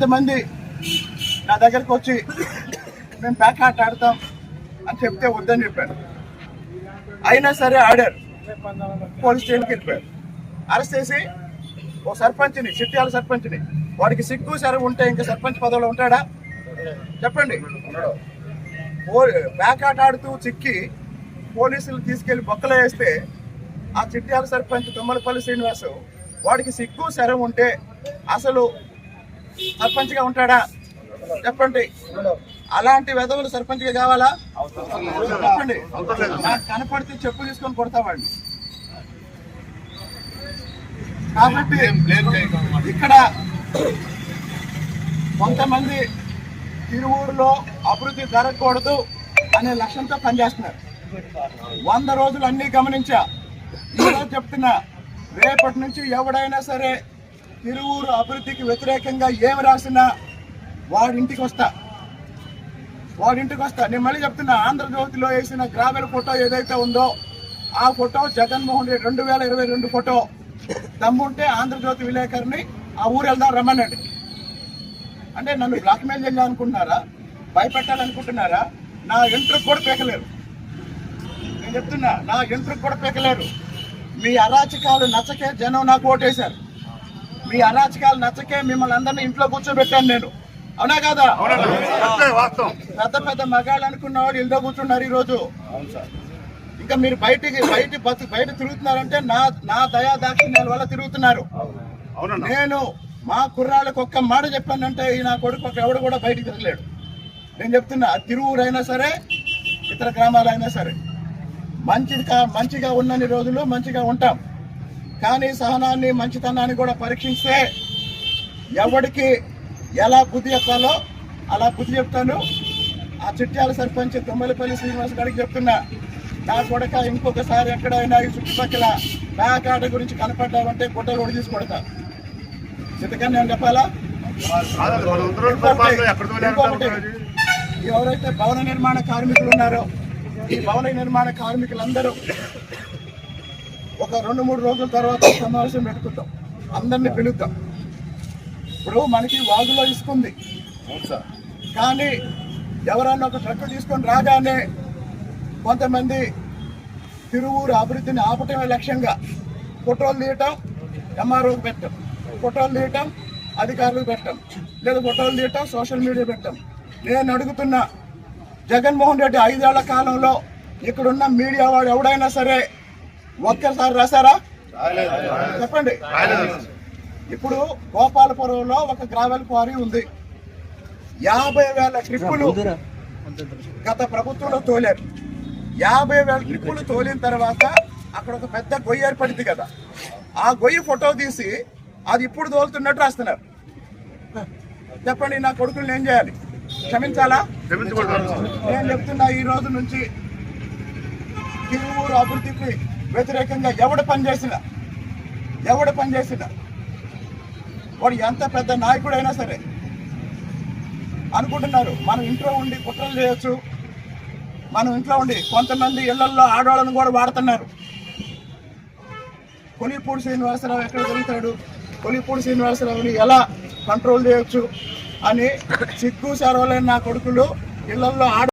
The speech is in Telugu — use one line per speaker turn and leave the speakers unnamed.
కొంతమంది నా దగ్గరకు వచ్చి మేము ప్యాక్ ఆట ఆడతాం అని చెప్తే వద్దని చెప్పాను అయినా సరే ఆడారు. పోలీస్ స్టేషన్కి వెళ్ళిపోయారు. అరెస్ట్ చేసి ఓ సర్పంచ్ని చిట్యాల సర్పంచ్ని వాడికి సిగ్గు సరే ఉంటే ఇంకా సర్పంచ్ పదవిలో ఉంటాడా? చెప్పండి. పో- బ్యాక్ ఆట ఆడుతూ చిక్కి పోలీసులు తీసుకెళ్ళి బొక్కలు వేస్తే ఆ చిట్యాల సర్పంచ్ తుమ్మలపల్లి శ్రీనివాసు వాడికి సిగ్గు శరం ఉంటే అసలు సర్పంచ్గా ఉంటాడా? చెప్పండి. అలాంటి వెధవులు సర్పంచ్గా కావాలా? చెప్పండి. నాకు కనపడితే చెప్పు తీసుకొని కొడతామండి కాబట్టి ఇక్కడ కొంతమంది తిరువూరులో అభివృద్ధి జరగకూడదు అనే లక్ష్యంతో పనిచేస్తున్నారు. వంద రోజులు అన్ని గమనించా. ఈరోజు చెప్తున్నా రేపటి నుంచి ఎవడైనా సరే తిరువూరు అభివృద్ధికి వ్యతిరేకంగా ఏమి రాసినా వాడింటికి వస్తా. వాడింటికి వస్తా. నేను మళ్ళీ చెప్తున్నా ఆంధ్రజ్యోతిలో వేసిన గ్రామీణ ఫోటో ఏదైతే ఉందో ఆ ఫోటో జగన్మోహన్ రెడ్డి రెండు వేల ఇరవై రెండు ఫోటో. దమ్ముంటే ఆంధ్రజ్యోతి విలేకరిని ఆ ఊరు వెళ్దాం రమ్మన్నాడు అంటే నన్ను బ్లాక్మెయిల్ చేయాలనుకుంటున్నారా భయపెట్టాలనుకుంటున్నారా? నా ఇంటర్కి కూడా పీకలేరు. నేను చెప్తున్నా నా ఎంట్రుకు కూడా పీకలేరు. మీ అరాచకాలు నచ్చకే జనం నాకు ఓటేశారు. మీ అరాచకాలు నచ్చకే మిమ్మల్ని అందరినీ ఇంట్లో కూర్చోబెట్టాను నేను. అవునా కాదా? పెద్ద పెద్ద మగాళ్ళు అనుకున్న వాళ్ళు ఇంట్లో కూర్చున్నారు ఈ రోజు ఇంకా మీరు బయటికి బయట బయట తిరుగుతున్నారంటే నా నా దయా దాక్షిణ్యాల వల్ల తిరుగుతున్నారు. నేను మా కుర్రాళ్ళకి ఒక్క మాట చెప్పానంటే ఈ నా కొడుకు ఒక ఎవడు కూడా బయటికి తిరగలేడు. నేను చెప్తున్నా తిరువురైనా సరే ఇతర గ్రామాలైనా సరే మంచిది కా మంచిగా ఉన్నన్ని రోజులు మంచిగా ఉంటాం. కానీ సహనాన్ని మంచితనాన్ని కూడా పరీక్షిస్తే ఎవడికి ఎలా బుద్ధి చెప్పాలో అలా బుద్ధి చెప్తాను. ఆ చిట్యాల సర్పంచ్ తుమ్మలపల్లి శ్రీనివాస్ గారికి చెప్తున్నా నా కొడక ఇంకొకసారి ఎక్కడైనా ఈ చుట్టుపక్కల నా కాట గురించి కనపడ్డామంటే గుడ్డ కూడా తీసి కొడతా. చితకని నేను చెప్పాలా? ఎవరైతే భవన నిర్మాణ కార్మికులు ఉన్నారో ఈ భవన నిర్మాణ కార్మికులందరూ ఒక రెండు మూడు రోజుల తర్వాత సమావేశం పెట్టుకుంటాం. అందరినీ పిలుద్దాం. ఇప్పుడు మనకి వాగులో ఇసుకుంది. కానీ ఎవరన్నా ఒక ట్రక్ తీసుకొని రాగానే కొంతమంది తిరువూరు అభివృద్ధిని ఆపటమే లక్ష్యంగా ఫోటోలు తీయటం ఎంఆర్ఓకి పెట్టడం ఫోటోలు తీయటం అధికారులకు పెట్టడం లేదా ఫోటోలు తీయటం సోషల్ మీడియా పెట్టడం నేను అడుగుతున్నా జగన్మోహన్ రెడ్డి ఐదేళ్ళ కాలంలో ఇక్కడున్న మీడియా వాడు ఎవడైనా సరే ఒక్కసారి రాశారా? చెప్పండి. ఇప్పుడు గోపాలపురంలో ఒక గ్రావెల్ క్వారీ ఉంది. యాభై వేల ట్రిప్పులు గత ప్రభుత్వంలో తోలారు. యాభై వేల ట్రిప్పులు తోలిన తర్వాత అక్కడ ఒక పెద్ద గొయ్యి ఏర్పడింది కదా. ఆ గొయ్యి ఫోటో తీసి అది ఇప్పుడు తోలుతున్నట్టు రాస్తున్నారు. చెప్పండి నా కొడుకులు ఏం చేయాలి? క్షమించాలా? నేను చెప్తున్నా ఈ రోజు నుంచి తిరువూరు అభివృద్ధికి వ్యతిరేకంగా ఎవడు పనిచేసిన ఎవడు పనిచేసిన వాడు ఎంత పెద్ద నాయకుడైనా సరే అనుకుంటున్నారు. మనం ఇంట్లో ఉండి కుట్రలు చేయొచ్చు. మనం ఇంట్లో ఉండి కొంతమంది ఇళ్ళలో ఆడవాళ్ళను కూడా వాడుతున్నారు. కొలిపూడి శ్రీనివాసరావు ఎక్కడ దొరుకుతాడు కొలిపూడి శ్రీనివాసరావుని ఎలా కంట్రోల్ చేయొచ్చు? అని సిగ్గు సెలవులైన నా కొడుకులు ఇళ్ళలో ఆడ